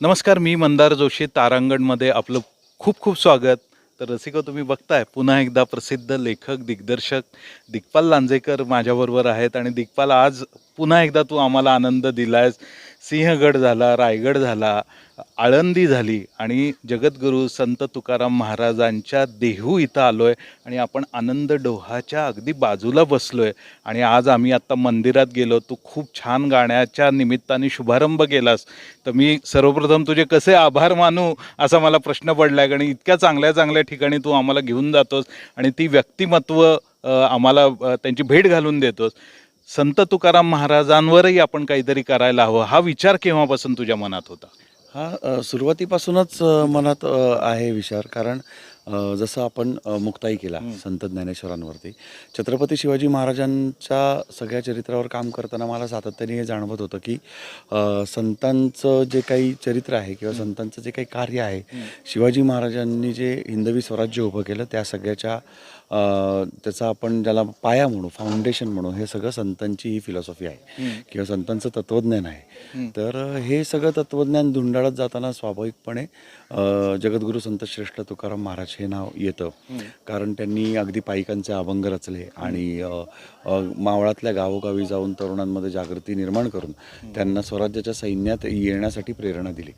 नमस्कार मी मंदार जोशी तारांगणमध्ये आपलं खूप खूप स्वागत. तर रसिका तुम्ही बघताय पुन्हा एकदा प्रसिद्ध लेखक दिग्दर्शक दिग्पाल लांजेकर माझ्याबरोबर आहेत आणि दिग्पाल आज पुन्हा एकदा तू आम्हाला आनंद दिलायस. सिंहगड झाला रायगड झाला आळंदी झाली आणि जगद्गुरू संत तुकाराम महाराजांच्या देहू इथं आलो आहे आणि आपण आनंद डोहाच्या अगदी बाजूला बसलो आहे आणि आज आम्ही आत्ता मंदिरात गेलो. तू खूप छान गाण्याच्या निमित्ताने शुभारंभ केलास. तर मी सर्वप्रथम तुझे कसे आभार मानू असा मला प्रश्न पडला आहे आणि इतक्या चांगल्या चांगल्या ठिकाणी तू आम्हाला घेऊन जातोस आणि ती व्यक्तिमत्व आम्हाला त्यांची भेट घालून देतोस. संत तुकाराम महाराजांवरही आपण काहीतरी करायला हवं. हा विचार केव्हापासून तुझ्या मनात होता? हा सुरुवातीपासूनच मनात आहे विचार. कारण जसं आपण मुक्ताई केला संत ज्ञानेश्वरांवरती. छत्रपती शिवाजी महाराजांच्या सगळ्या चरित्रावर काम करताना मला सातत्याने हे जाणवत होतं की संतांचं जे काही चरित्र आहे किंवा संतांचं जे काही कार्य आहे शिवाजी महाराजांनी जे हिंदवी स्वराज्य उभं केलं त्या सगळ्याच्या त्याचा आपण ज्याला पाया म्हणू फाउंडेशन म्हणू हे सगळं संतांची ही फिलॉसॉफी आहे. किंवा संतांचं तत्त्वज्ञान आहे. तर हे सगळं तत्त्वज्ञान धुंडाळत जाताना स्वाभाविकपणे जगद्गुरू संत श्रेष्ठ तुकाराम महाराज हे नाव येतं. कारण त्यांनी अगदी पायिकांचे अभंग रचले आणि मावळातल्या गावोगावी जाऊन तरुणांमध्ये जागृती निर्माण करून त्यांना स्वराज्याच्या सैन्यात येण्यासाठी प्रेरणा दिली.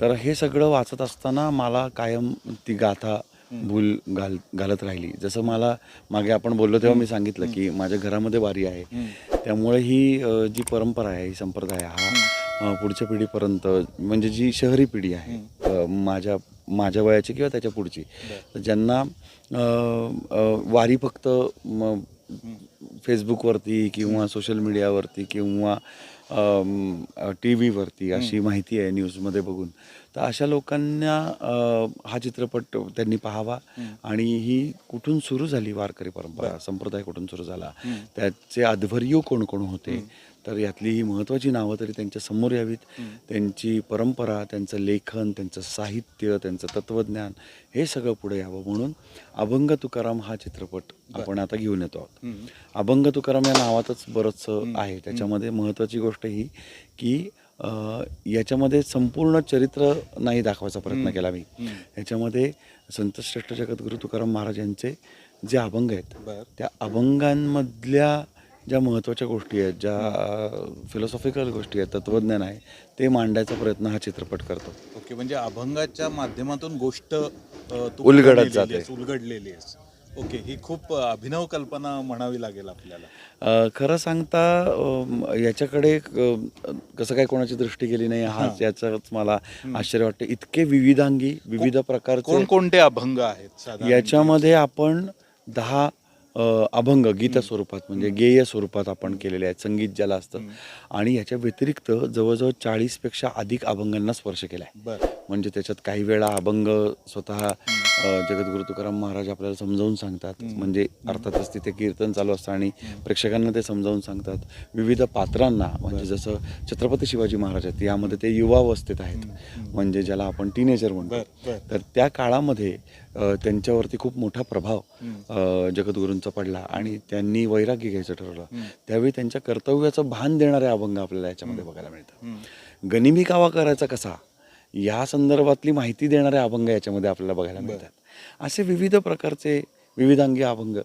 तर हे सगळं वाचत असताना मला कायम ती गाथा भूल घाल घालत राहिली. जसं मला मागे आपण बोललो तेव्हा मी सांगितलं की माझ्या घरामध्ये वारी आहे. त्यामुळे ही जी परंपरा आहे ही संप्रदाय हा पुढच्या पिढीपर्यंत म्हणजे जी शहरी पिढी आहे माझ्या माझ्या वयाची किंवा त्याच्या पुढची. तर ज्यांना वारी फक्त म, फेसबुकवरती किंवा सोशल मीडियावरती किंवा टी व्हीवरती अशी माहिती आहे न्यूजमध्ये बघून. तर अशा लोकांना हा चित्रपट त्यांनी पाहावा आणि ही कुठून सुरू झाली वारकरी परंपरा? संप्रदाय कुठून सुरू झाला? त्याचे अध्वर्यू कोण कोण होते? तर यातली ही महत्त्वाची नावं तरी त्यांच्यासमोर यावीत. त्यांची परंपरा त्यांचं लेखन त्यांचं साहित्य त्यांचं तत्त्वज्ञान हे सगळं पुढे यावं म्हणून अभंग तुकाराम हा चित्रपट आपण आता घेऊन येतो आहोत. अभंग तुकाराम या नावातच बरंचसं आहे. त्याच्यामध्ये महत्त्वाची गोष्ट ही की याच्यामध्ये संपूर्ण चरित्र नाही दाखवायचा प्रयत्न केला मी. याच्यामध्ये संतश्रेष्ठ जगद्गुरू तुकाराम महाराज यांचे जे अभंग आहेत. त्या अभंगांमधल्या ज्या महत्त्वाच्या गोष्टी आहेत ज्या फिलॉसॉफिकल गोष्टी आहेत तत्त्वज्ञान आहे ते मांडायचा प्रयत्न हा चित्रपट करतो. ओके म्हणजे अभंगाच्या माध्यमातून गोष्ट उलगडत जाते. उलगडलेली आहेस. ओके ही खूप अभिनव कल्पना म्हणावी लागेल आपल्याला. खरं सांगता याच्याकडे कसं काय कोणाची दृष्टी गेली नाही हा याचाच मला आश्चर्य वाटतं. इतके विविधांगी विविध प्रकारचे कोणकोणते अभंग आहेत याच्यामध्ये आपण दहा अभंग गीत स्वरूपात म्हणजे गेय स्वरूपात आपण केलेले आहेत संगीत ज्याला असतं. आणि याच्या व्यतिरिक्त जवळजवळ चाळीसपेक्षा अधिक अभंगांना स्पर्श केला आहे म्हणजे त्याच्यात काही वेळा अभंग स्वतः जगद्गुरू तुकाराम महाराज आपल्याला समजावून सांगतात. म्हणजे अर्थातच तिथे कीर्तन चालू असतं आणि प्रेक्षकांना ते समजावून सांगतात. विविध पात्रांना म्हणजे जसं छत्रपती शिवाजी महाराज आहेत यामध्ये ते युवावस्थेत आहेत. म्हणजे ज्याला आपण टीनेजर म्हणतो. तर त्या काळामध्ये त्यांच्यावरती खूप मोठा प्रभाव जगद्गुरूंचा पडला आणि त्यांनी वैराग्य घ्यायचं ठरवलं. त्यावेळी त्यांच्या कर्तव्याचं भान देणारे अभंग आपल्याला याच्यामध्ये बघायला मिळतात गनिमी कावा करायचा कसा? या संदर्भातली माहिती देणारे अभंग याच्यामध्ये आपल्याला बघायला मिळतात. असे विविध प्रकारचे विविधांगी अभंग.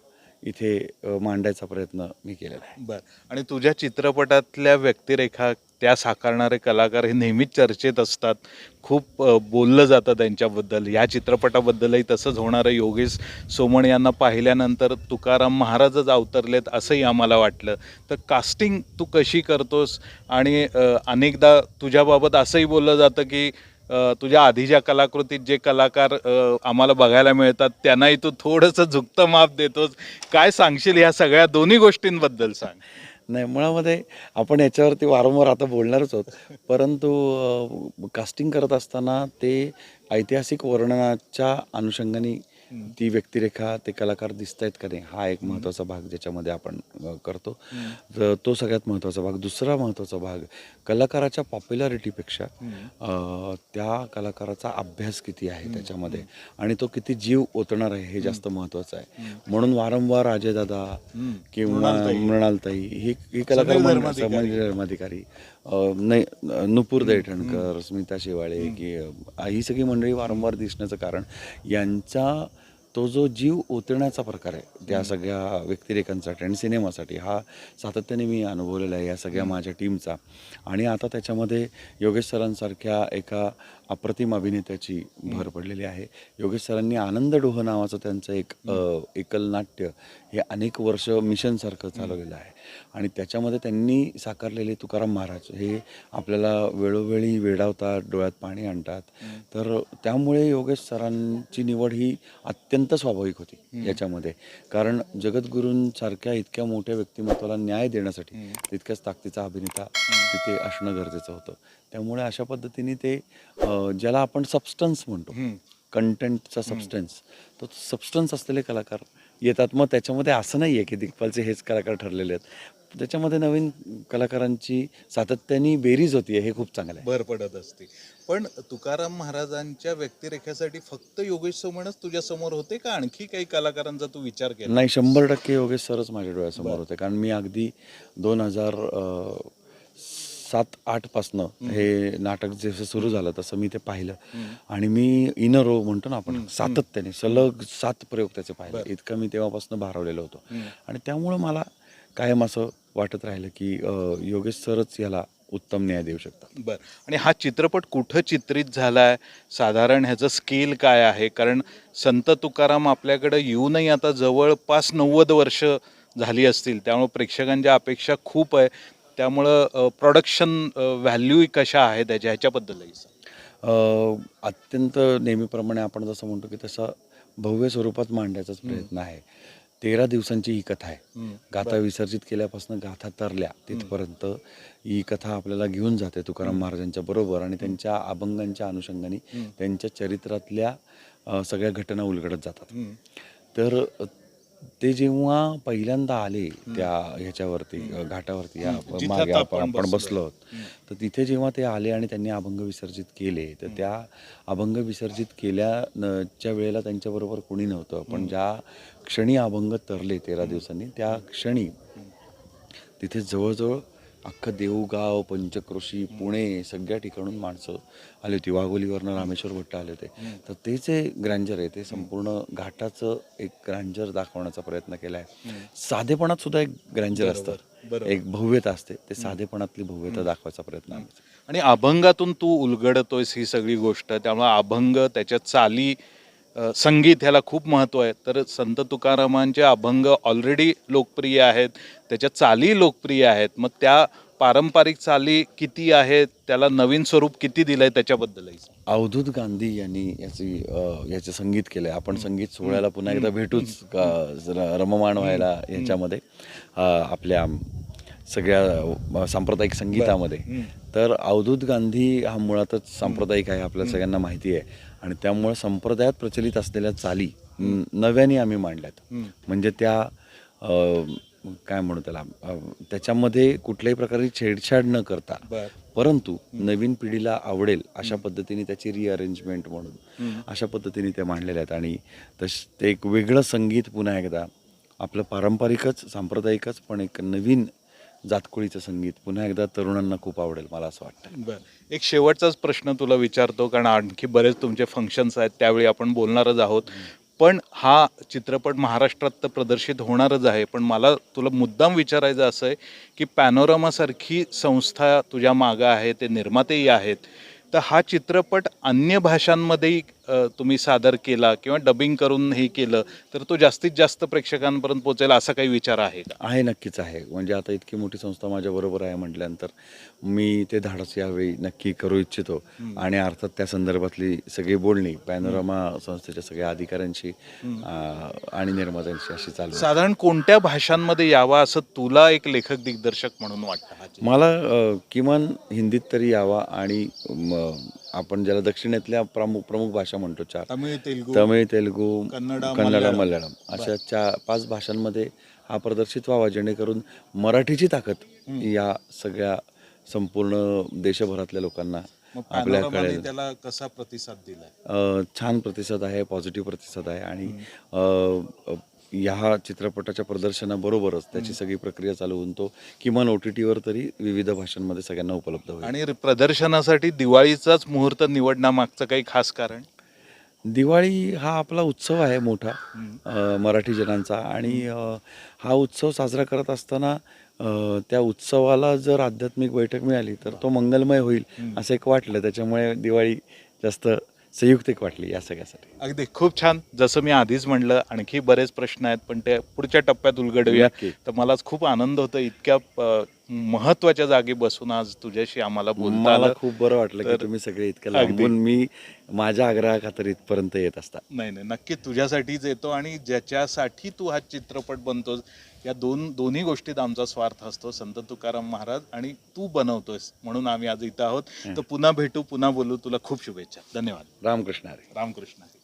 इथे मांडायचा प्रयत्न मी केलेला आहे. बरं. आणि तुझ्या चित्रपटातल्या व्यक्तिरेखा त्या साकारणारे कलाकार हे नेहमीच चर्चेत असतात. खूप बोललं जातं त्यांच्याबद्दल. या चित्रपटाबद्दलही तसंच होणारं. योगेश सोमण यांना पाहिल्यानंतर तुकाराम महाराजच अवतरलेत असंही आम्हाला वाटलं. तर कास्टिंग तू कशी करतोस? आणि अनेकदा तुझ्याबाबत असंही बोललं जातं की तुझ्या आधीच्या कलाकृतीत जे कलाकार आम्हाला बघायला मिळतात त्यांनाही तू थोडंसं झुकतं माप देतोस. काय सांगशील ह्या सगळ्या दोन्ही गोष्टींबद्दल सांग. नाही मुळामध्ये आपण याच्यावरती वारंवार आता बोलणारच आहोत. परंतु कास्टिंग करत असताना ते ऐतिहासिक वर्णनाच्या अनुषंगाने ती व्यक्तिरेखा ते कलाकार दिसत आहेत का नाही हा एक महत्त्वाचा भाग ज्याच्यामध्ये आपण करतो. तर तो सगळ्यात महत्त्वाचा भाग. दुसरा महत्त्वाचा भाग कलाकाराच्या पॉप्युलॅरिटीपेक्षा त्या कलाकाराचा अभ्यास किती आहे त्याच्यामध्ये आणि तो किती जीव ओतणार आहे हे जास्त महत्त्वाचं आहे. म्हणून वारंवार अजयदादा किंवा मृणालताई. ही ही कलाकार. समाज धर्माधिकारी. अं, नै नुपूर दैठणकर स्मिता शेवाळे की ही सगळी मंडळी वारंवार दिसण्याचं कारण यांचा तो जो जीव ओतण्याचा प्रकार आहे त्या सगळ्या व्यक्तिरेखांसाठी आणि सिनेमासाठी हा सातत्याने मी अनुभवलेला आहे या सगळ्या माझ्या टीमचा आणि आता त्याच्यामध्ये योगेश सरांसारख्या एका अप्रतिम अभिनेत्याची भर पडलेली आहे. योगेश सरांनी आनंद डोह नावाचं त्यांचं एक एकल नाट्य हे अनेक वर्ष मिशनसारखं चालवलेलं आहे. आणि त्याच्यामध्ये त्यांनी साकारलेले तुकाराम महाराज हे आपल्याला वेळोवेळी वेडावतात डोळ्यात पाणी आणतात. तर त्यामुळे योगेश सरांची निवड ही अत्यंत स्वाभाविक होती याच्यामध्ये. कारण जगद्गुरूंसारख्या इतक्या मोठ्या व्यक्तिमत्वाला न्याय देण्यासाठी तितक्याच ताकदीचा अभिनेता तिथे असणं गरजेचं होतं. त्यामुळे अशा पद्धतीने ते ज्याला आपण सबस्टन्स म्हणतो कंटेंटचा सबस्टन्स तो सबस्टन्स असलेले कलाकार येतात. मग त्याच्यामध्ये असं नाही आहे की दिग्पालचे हेच कलाकार ठरलेले आहेत. त्याच्यामध्ये नवीन कलाकारांची सातत्याने बेरीज होती हे खूप चांगलं आहे भर पडत असते. पण तुकाराम महाराजांच्या व्यक्तिरेखेसाठी फक्त योगेश सोमणच तुझ्या समोर होते का? आणखी काही कलाकारांचा तू विचार केला? नाही शंभर टक्के योगेश सरच माझ्या डोळ्यासमोर होते. कारण मी अगदी दोन हजार सात आठपासनं हे नाटक जसं सुरू झालं तसं मी ते पाहिलं. आणि मी इन रो म्हणतो ना आपण सातत्याने सलग सात प्रयोग त्याचे पाहिले. इतकं मी तेव्हापासून भारवलेलो होतो. आणि त्यामुळं मला कायम असं वाटत राहिलं की योगेश सरच याला उत्तम न्याय देऊ शकतात. बर. आणि हा चित्रपट कुठं चित्रित झालाय? साधारण ह्याचं स्केल काय आहे? कारण संत तुकाराम आपल्याकडे येऊनही आता जवळपास नव्वद वर्ष झाली असतील. त्यामुळे प्रेक्षकांच्या अपेक्षा खूप आहे. त्यामुळं प्रोडक्शन व्हॅल्यू कशा आहेत त्याच्या? ह्याच्याबद्दलही अत्यंत नेहमीप्रमाणे आपण जसं म्हणतो की तसं भव्य स्वरूपात मांडण्याचाच प्रयत्न आहे. तेरा दिवसांची ही कथा आहे. गाथा विसर्जित केल्यापासून गाथा तरल्या तिथपर्यंत ही कथा आपल्याला घेऊन जाते तुकाराम महाराजांच्या बरोबर आणि त्यांच्या अभंगांच्या अनुषंगाने त्यांच्या चरित्रातल्या सगळ्या घटना उलगडत जातात. तर ते जेव्हा पहिल्यांदा आले त्या ह्याच्यावरती घाटावरती या मागे आपण. बसलो आहोत. तर तिथे जेव्हा ते आले आणि त्यांनी अभंग विसर्जित केले तर त्या अभंग विसर्जित केल्या न- च्या वेळेला त्यांच्याबरोबर कोणी नव्हतं. पण ज्या क्षणी अभंग तरले तेरा दिवसांनी त्या क्षणी तिथे जवळजवळ अख्खं देऊगाव पंचक्रोशी पुणे सगळ्या ठिकाणून माणसं आली होती. वाघोलीवरनं रामेश्वर भट्ट आले होते. तर ते जे ग्रँजर आहे ते संपूर्ण घाटाचं एक ग्रँजर दाखवण्याचा प्रयत्न केला आहे साधेपणात सुद्धा एक ग्रँजर असतं. एक भव्यता असते. ते साधेपणातली भव्यता दाखवायचा प्रयत्न आणि अभंगातून तू उलगडतोयस ही सगळी गोष्ट त्यामुळे अभंग त्याच्या चाली संगीत ह्याला खूप महत्त्व आहे. तर संत तुकारामांचे अभंग ऑलरेडी लोकप्रिय आहेत. त्याच्या चाली लोकप्रिय आहेत. मग त्या पारंपरिक चाली किती आहेत? त्याला नवीन स्वरूप किती दिलंय त्याच्याबद्दलही सांग. अवधूत गांधी यांनी याची याचं संगीत केलंय. आपण संगीत सोहळ्याला पुन्हा एकदा भेटूच रममाण व्हायला याच्यामध्ये. आपल्या सगळ्या सांप्रदायिक संगीतामध्ये. तर अवधूत गांधी हा मुळातच सांप्रदायिक आहे आपल्या सगळ्यांना माहिती आहे. आणि त्यामुळे संप्रदायात प्रचलित असलेल्या चाली नव्याने आम्ही मांडल्यात. म्हणजे त्या काय म्हणू त्याला त्याच्यामध्ये कुठल्याही प्रकारची छेडछाड न करता. परंतु नवीन पिढीला आवडेल अशा पद्धतीने त्याची रिअरेंजमेंट म्हणून. अशा पद्धतीने ते मांडलेले आहेत. आणि तस ते एक वेगळं संगीत पुन्हा एकदा आपलं पारंपरिकच सांप्रदायिकच पण एक नवीन जातकुळीचं संगीत पुन्हा एकदा तरुणांना खूप आवडेल मला असं वाटतं. बर. एक शेवटचाच प्रश्न तुला विचारतो कारण आणखी बरेच तुमचे फंक्शन्स आहेत त्यावेळी आपण बोलणारच आहोत. पण हा चित्रपट महाराष्ट्रात तर प्रदर्शित होणारच आहे. पण मला तुला मुद्दाम विचारायचं असं आहे की पॅनोरामासारखी संस्था तुझ्या मागं आहे ते निर्मातेही आहेत. तर हा चित्रपट अन्य भाषांमध्येही तुम्ही सादर केला किंवा डबिंग करून हे केलं तर तो जास्तीत जास्त प्रेक्षकांपर्यंत पोहोचेल असा काही विचार आहे का? आहे नक्कीच आहे. म्हणजे आता इतकी मोठी संस्था माझ्या बरोबर आहे म्हटल्यानंतर मी ते धाडस यावेळी नक्की करू इच्छितो. आणि अर्थात त्या संदर्भातली सगळी बोलणी पॅनोरामा संस्थेच्या सगळ्या अधिकाऱ्यांशी आणि निर्मात्यांशी अशी चालू. साधारण कोणत्या भाषांमध्ये यावा असं तुला एक लेखक दिग्दर्शक म्हणून वाटतं? मला किमान हिंदीत तरी यावा आणि आपण ज्याला दक्षिणेतल्या प्रमुख प्रमुख भाषा म्हणतो चार. तमिळ तेलुगू तमिळ तेलुगू कन्नडा, कन्नडा मल्याळम. अशा चार पाच भाषांमध्ये हा प्रदर्शित व्हावा जेणेकरून मराठीची ताकद या सगळ्या संपूर्ण देशभरातल्या लोकांना मग आपल्या पॅनोरामाने कळेल. त्याला कसा प्रतिसाद दिलाय? अ, छान प्रतिसाद आहे पॉझिटिव्ह प्रतिसाद आहे आणि ह्या चित्रपटाच्या प्रदर्शनाबरोबरच त्याची सगळी प्रक्रिया चालू होऊन तो किमान ओ टी टीवर तरी विविध भाषांमध्ये सगळ्यांना उपलब्ध होईल. आणि प्रदर्शनासाठी दिवाळीचाच मुहूर्त निवडण्यामागचं काही खास कारण? दिवाळी हा आपला उत्सव आहे मोठा मराठी जनांचा. आणि हा उत्सव साजरा करत असताना त्या उत्सवाला जर आध्यात्मिक बैठक मिळाली तर तो मंगलमय होईल असं एक वाटलं. त्याच्यामुळे दिवाळी जास्त संयुक्तिक वाटली या सगळ्यासाठी. अगदी. खूप छान. जसं मी आधीच म्हणलं आणखी बरेच प्रश्न आहेत पण ते पुढच्या टप्प्यात उलगडूया. तर मलाच खूप आनंद होतो इतक्या महत्त्वाच्या जागी बसून आज तुझ्याशी आम्हाला बोलता मला आलं. खूप बरं वाटलं की तर तुम्ही सगळे इतकं अगदी. लांबून मी माझ्या आग्रहाखातर इथपर्यंत येत असता. नाही नाही नक्की तुझ्यासाठीच येतो आणि ज्याच्यासाठी तू हा चित्रपट बनतोस या दोन दोन्ही गोष्टीत आमचा स्वार्थ असतो संत तुकाराम महाराज आणि तू बनवतोस म्हणून आम्ही आज इथं आहोत. तर पुन्हा भेटू पुन्हा बोलू. तुला खूप शुभेच्छा. धन्यवाद. रामकृष्ण हरी. रामकृष्ण हरी.